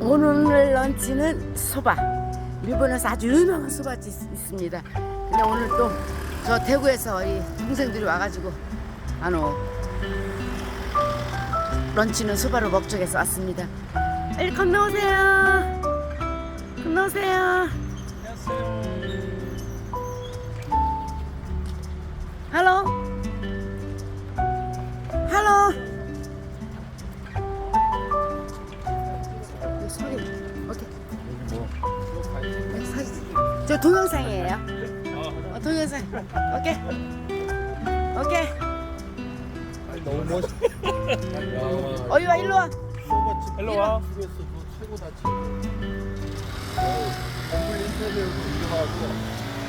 오늘 런치는 소바. 일본에서 아주 유명한 소바집 있습니다. 근데 오늘 또 저 대구에서 이 동생들이 와가지고 아노 런치는 소바로 목적에서 왔습니다. 빨리 건너오세요. 건너오세요. 할로. 할로. 저 동영상이에요. 어, 동영상. 오케이. 오케이. 너무 멋있. 야, 어이 와 일로 와. 일로 와. 중에서 너 최고다 최고. 어우, 건물 인터뷰 구경하고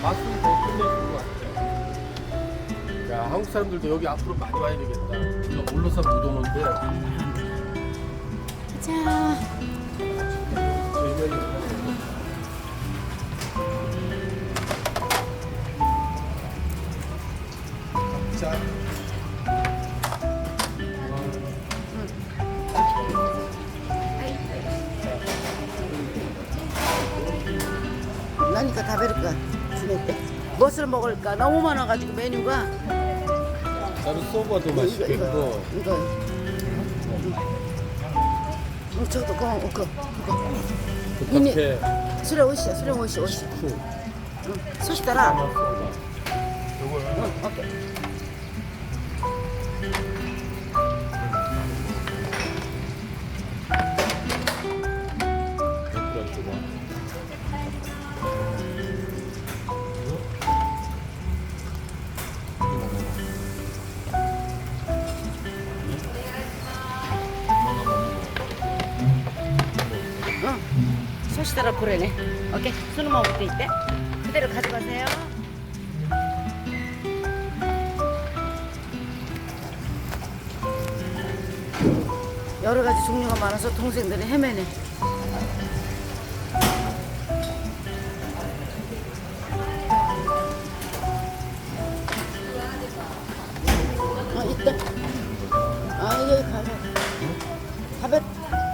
맛은 더 끝내준 것 같아. 야 한국 사람들도 여기 앞으로 많이 와야 되겠다. 우리가 올로산 못 오는데 자. 먹을까 너무 많아가지고 메뉴가 나는 소바도 맛있겠고 이거. 어, 저도 그거 그거 그거. 그 이미- 카페 수레 옷이야 수레 옷이 옷이. 푸 응. 소시다라. 소바. 응, 오케이. 소시다라 고래네. 오케이. 수능 먹을 때 있대. 그대로 가져가세요. 여러 가지 종류가 많아서 동생들이 헤매네.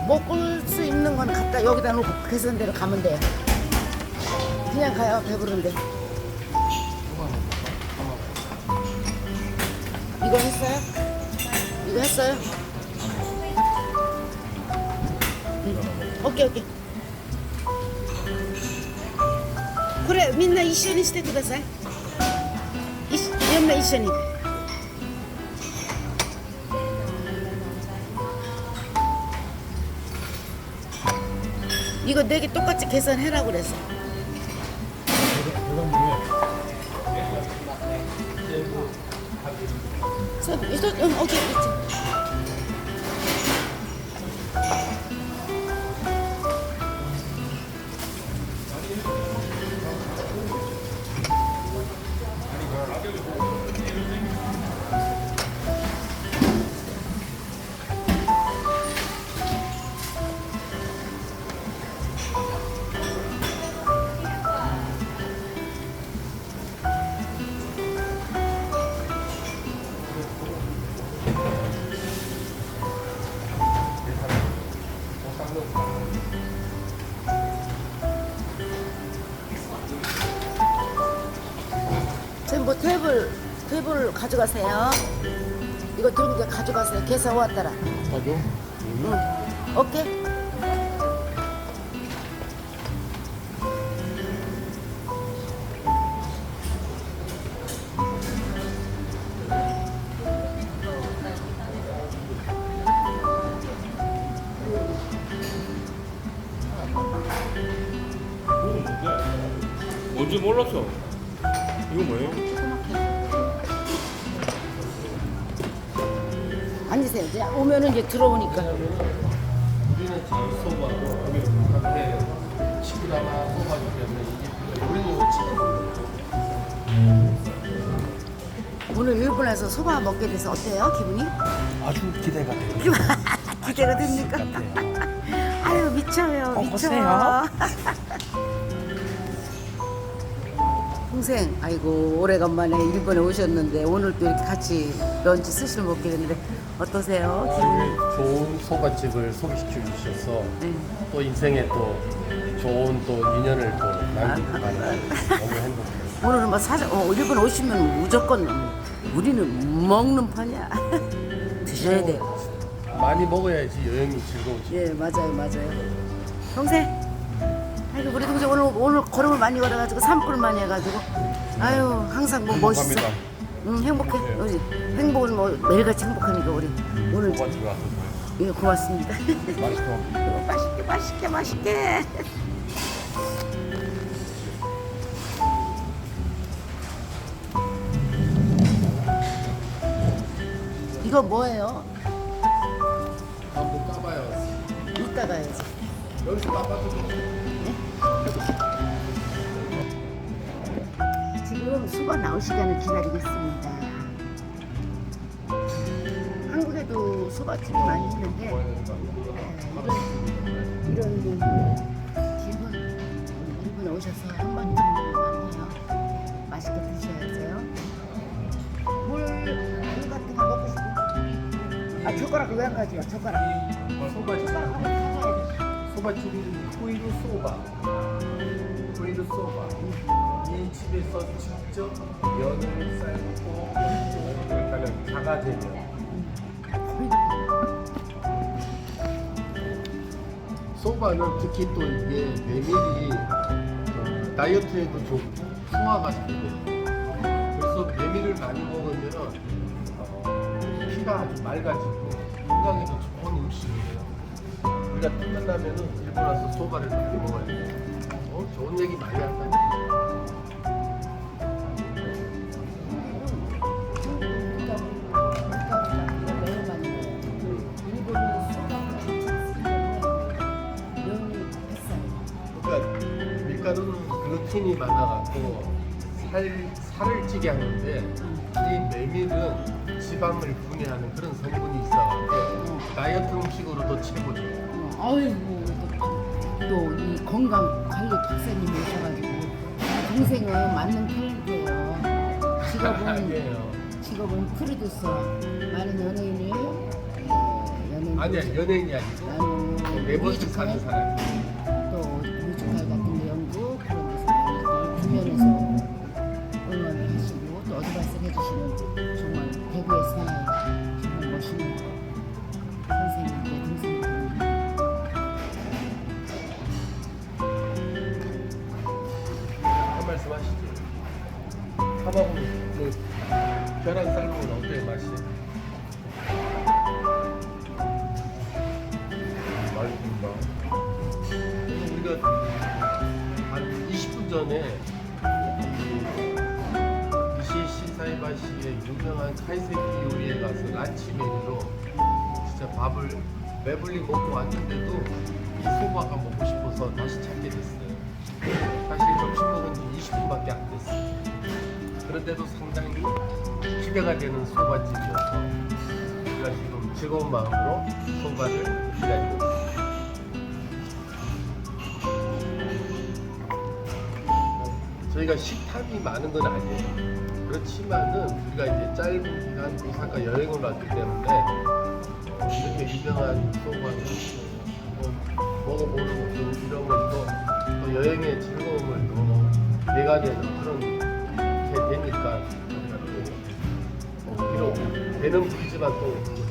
먹을 수 있는 건 갖다 여기다 놓고 계산대로 가면 돼요. 그냥 가요, 배부른데. 이거 했어요? 이거 했어요? 응. 오케이, 오케이. 그래, 민나 이슈니 시대ください. 이슈, 연나 이슈니. 이거 네 개 똑같이 계산해라. 자, 이거 응, 오케이, 가져가세요. 이거 들고 가져가세요. 계산 왔더라. 가죠? 응. 오케이. 일본에서 소바 먹게 돼서 어때요? 기분이? 아주 기대가 돼요. 기대가 됩니까? 아유 미쳐요. 어, 미쳐. 보세요. 동생, 아이고 오래간만에 일본에 오셨는데 오늘 또 이렇게 같이 런치 스시를 먹게 됐는데 어떠세요? 기분? 좋은 소바집을 소개시켜 주셔서 네. 또 인생에 또 좋은 또 인연을 또 남기고 가는 너무 행복해요. 오늘은 뭐 사자, 어, 일본 오시면 무조건 우리는 먹는 판이야. 드셔야 돼요. 많이 먹어야지 여행이 즐거우지. 예, 맞아요, 맞아요. 동생, 아이고 우리 동생 오늘 오늘 걸음을 많이 걸어가지고 산불 많이 해가지고, 아유 항상 뭐 멋있어. 행복합니다. 응 행복해. 우리 행복을 뭐 매일같이 행복하니까 우리 오늘 와서 예 고맙습니다. 맛있어. 맛있게 맛있게 맛있게. 이거 뭐예요? 한번 까봐요. 이따 가야지. 여기서 까봐도 지금 수건 나올 시간을 기다리고 있습니다. 한국에도 수박집이 많이 있는데 싶어. 아 젓가락 왜안 가져와? 젓가락. 돼. 소바집은 후이루 소바. 후이루 소바. 이 집에서 직접 면을 삶고 그러니까는 자가제면. 소바는 특히 또 이게 메밀이 어, 다이어트에도 좋고 소화가 잘 돼요. 그래서 메밀을 많이 먹으면 어, 피가 아주 맑아지고 건강에도 좋은 음식이에요. 우리가 나면은 일본 와서 소바를 많이 먹어야 돼요. 어, 좋은 얘기 많이 한다. 그러니까 많아갖고 살, 살을 찌게 하는데 이 메밀은 지방을 분해하는 그런 성분이 있어갖고 다이어트 음식으로도 최고죠. 아이고 또 이 건강 관리 박사님이 오셔가지고 이 동생은 맞는 탤런트예요. 직업은. 직업은 프로듀서 많은 연예인을 예, 연예인 아니야 연예인이 아니고 나는 사는 뮤지컬 사람. 하마고 그 계란 삶은 어때요 맛이? 맛있습니다. 우리가 한 20분 전에 이 이시 시 사이바시의 유명한 카이세키 요리에 가서 란치 메뉴로 진짜 밥을 배불리 먹고 왔는데도 이 소바가 먹고 싶어서 다시 찾게 됐어요. 그런데도 상당히 기대가 되는 소바집이어서 우리가 지금 즐거운 마음으로 소바를 기다리고 있습니다. 저희가 식탐이 많은 건 아니에요. 그렇지만은 우리가 이제 짧은 기간 오사카 여행을 왔기 때문에 어, 이렇게 유명한 소바를 한번 먹어보는 것도 이런 것도 또 여행의 즐거움을 더 내가 되는 또 어, 비록 되는 부지만 또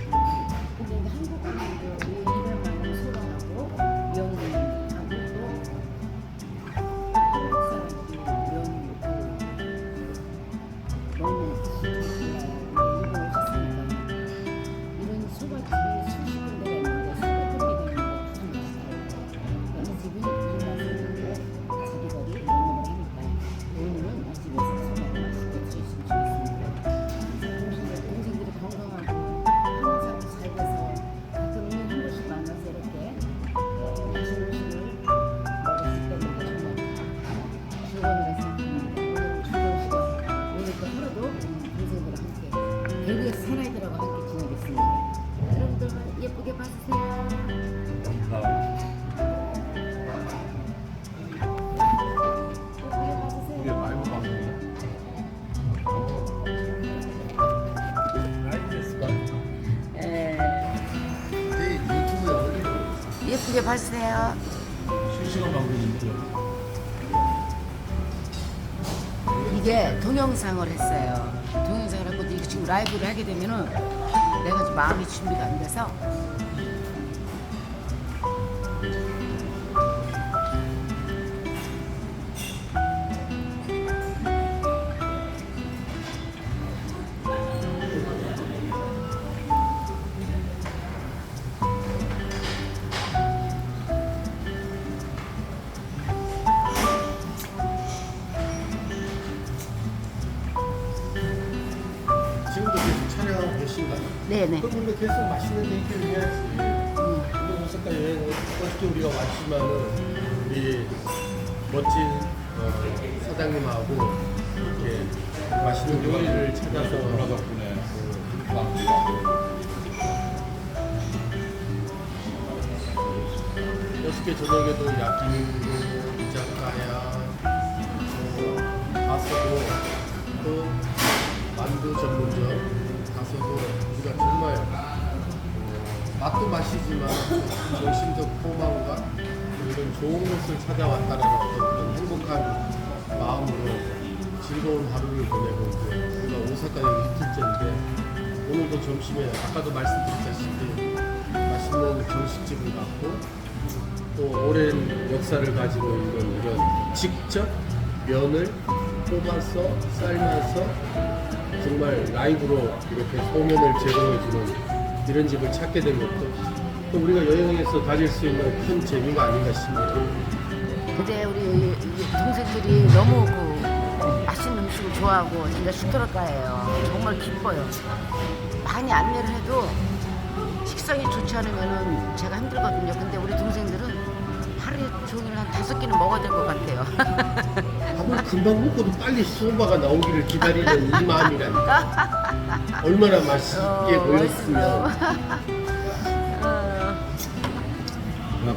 맛있게 봐주세요. 실시간 방송인데. 이게 동영상을 했어요. 동영상을 하고 이게 지금 라이브를 하게 되면은 내가 지금 마음이 준비가 안 돼서 네네. 그럼 우리가 계속 맛있는 얘기를 해야지. 음. 근데 오사카 여행 어저께 우리가 왔지만은 우리 멋진 어, 사장님하고 이렇게 맛있는 요리를 찾아서 전화 덕분에 어저께 저녁에도 야끼니쿠, 이자카야, 어, 가서도 또 만두 전문점 가서도 우리가 정말 어, 맛도 맛이지만 정신적 포만과 또 이런 좋은 곳을 찾아왔다는 어떤 행복한 마음으로 즐거운 하루를 보내고. 우리가 오사카 여기 이틀째인데 오늘도 점심에 아까도 말씀드렸다시피 맛있는 정식집을 갔고 또 오랜 역사를 가지고 있는 이런 직접 면을 뽑아서 삶아서 정말 라이브로 이렇게 소면을 제공해주는 이런 집을 찾게 된 것도 또 우리가 여행에서 가질 수 있는 큰 재미가 아닌가 싶네요. 근데 우리 이 동생들이 너무 그 맛있는 음식을 좋아하고 진짜 슈트럴가예요. 정말 기뻐요. 많이 안내를 해도 식성이 좋지 않으면은 제가 힘들거든요. 근데 우리 동생들은 하루에 종일 한 다섯 끼는 먹어야 될 것 같아요. 금방 먹고도 빨리 소바가 나오기를 기다리는 이 마음이라니까. 얼마나 맛있게 어, 보였으면. 어, 나.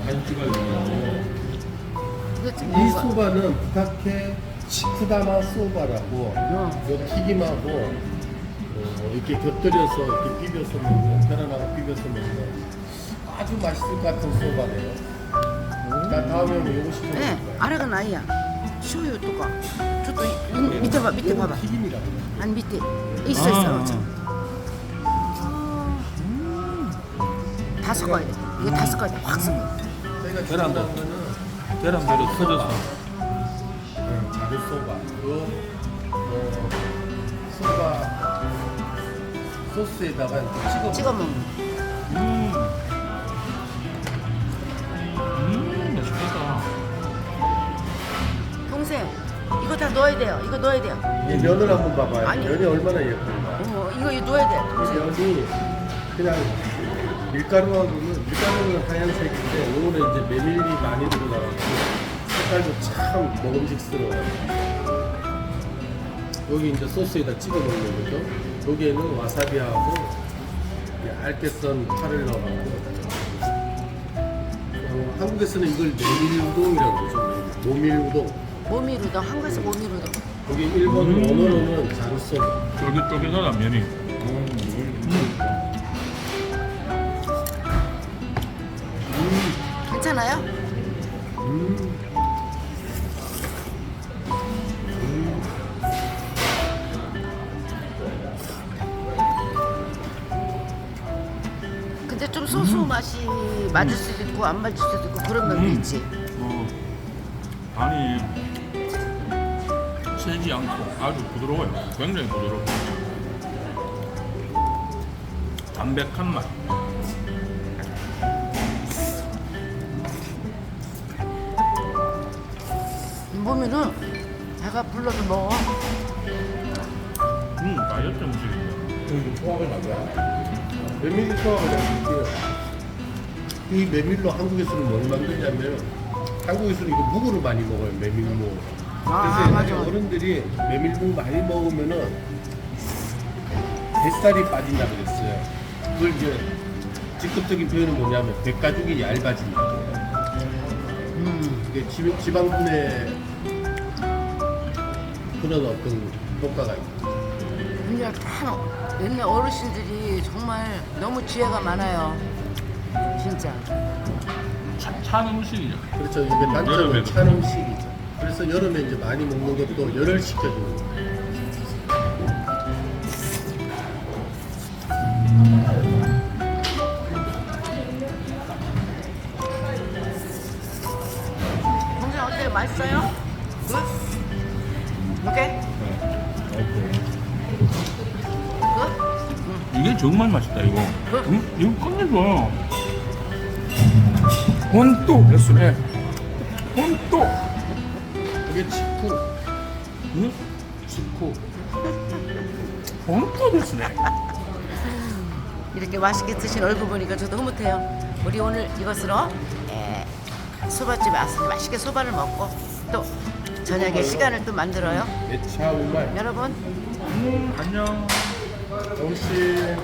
이거 좀이 소바는 부탁해 치쿠다마 소바라고 어. 요 튀김하고 어, 이렇게 곁들여서 이렇게 비벼서 먹는 계란하고 비벼서 먹는 아주 맛있을 것 같은 소바네요. 나 다음에 오면 이거 시켜 네, 먹을 거야. 아래가 나이야. 있어. 아. 저. 다 섞어야 돼. 이거 다 섞어야 돼. 확. 저희가 계란도. 계란대로 터져서. 네, 자루 소바. 요 어, 소바 소스에다가 찍어 찍어 먹는. 넣어야 돼요. 이거 넣어야 돼요. 이 면을 한번 봐봐요. 아니. 면이 얼마나 예쁜가. 어머, 이거 이거 넣어야 돼. 이. 면이 그냥 밀가루하고는 밀가루는 하얀색인데 요거는 이제 메밀이 많이 들어가고 색깔도 참 먹음직스러워요. 여기 이제 소스에다 찍어 먹는 거죠. 여기에는 와사비하고 얇게 썬 파를 넣어가지고 어, 한국에서는 이걸 메밀우동이라고 그러죠. 모밀우동. 모미루동 한국에서 모미루동. 여기 일본 음. 언어로는 자루소. 쫄깃쫄깃하다, 면이. 괜찮아요? 음. 근데 좀 소수 맛이 맞을 수도 있고 안 맞을 수도 있고 그런 면도 음. 있지. 어, 간이 세지 않고 아주 부드러워요. 굉장히 부드러워. 담백한 맛. 모미는 내가 불러서 먹어. 음, 다이어트 음식인데. 소화를 하고요. 메밀 소화가 되는데요. 이 메밀로 한국에서는 뭘 만드냐면 한국에서는 이거 묵으로 많이 먹어요. 메밀무. 아, 그래서 맞아. 어른들이 메밀무 많이 먹으면은 뱃살이 빠진다 그랬어요. 그걸 이제 직접적인 표현은 뭐냐면 백가죽이 얇아진다. 음. 이게 지, 지방분해 그런 어떤 효과가 있죠. 그냥 참 옛날 어르신들이 정말 너무 지혜가 많아요. 진짜. 차, 찬 음식이죠. 그렇죠. 이게 여름에도. 단점은 찬 음식이죠. 그래서 여름에 이제 많이 먹는 것도 열을 식혀주는 거예요. 동생 어때요? 맛있어요? 응? 오케이? 굿? 이게 정말 맛있다 이거. 응? 응? 이거 끝내줘. 혼또 됐으네. 혼또. 이게 직후, 응? 직후. 혼또 됐으네. 이렇게 맛있게 드신 얼굴 보니까 저도 흐뭇해요. 우리 오늘 이것으로 에, 소바집에 왔으니 맛있게 소바를 먹고 또 저녁에 시간을 또 만들어요. 예차 우말. 여러분 안녕. 정씨.